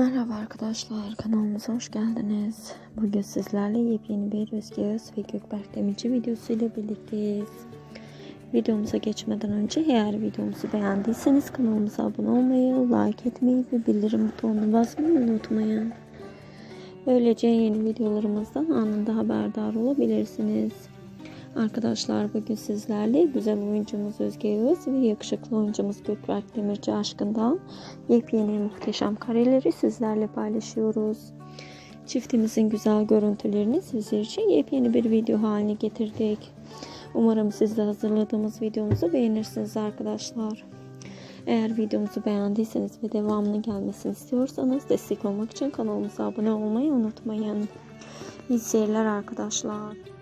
Merhaba arkadaşlar kanalımıza hoş geldiniz. Bugün sizlerle yepyeni bir Özge Öz ve Gökberk Demirci videosuyla birlikteyiz. Videomuza geçmeden önce eğer videomuzu beğendiyseniz kanalımıza abone olmayı, like etmeyi ve bildirim butonuna basmayı unutmayın. Böylece yeni videolarımızdan anında haberdar olabilirsiniz. Arkadaşlar bugün sizlerle güzel oyuncumuz Özge Öz ve yakışıklı oyuncumuz Gökberk Demirci aşkından yepyeni muhteşem kareleri sizlerle paylaşıyoruz. Çiftimizin güzel görüntülerini sizler için yepyeni bir video haline getirdik. Umarım siz de hazırladığımız videomuzu beğenirsiniz arkadaşlar. Eğer videomuzu beğendiyseniz ve devamını gelmesini istiyorsanız destek olmak için kanalımıza abone olmayı unutmayın. İyi seyirler arkadaşlar.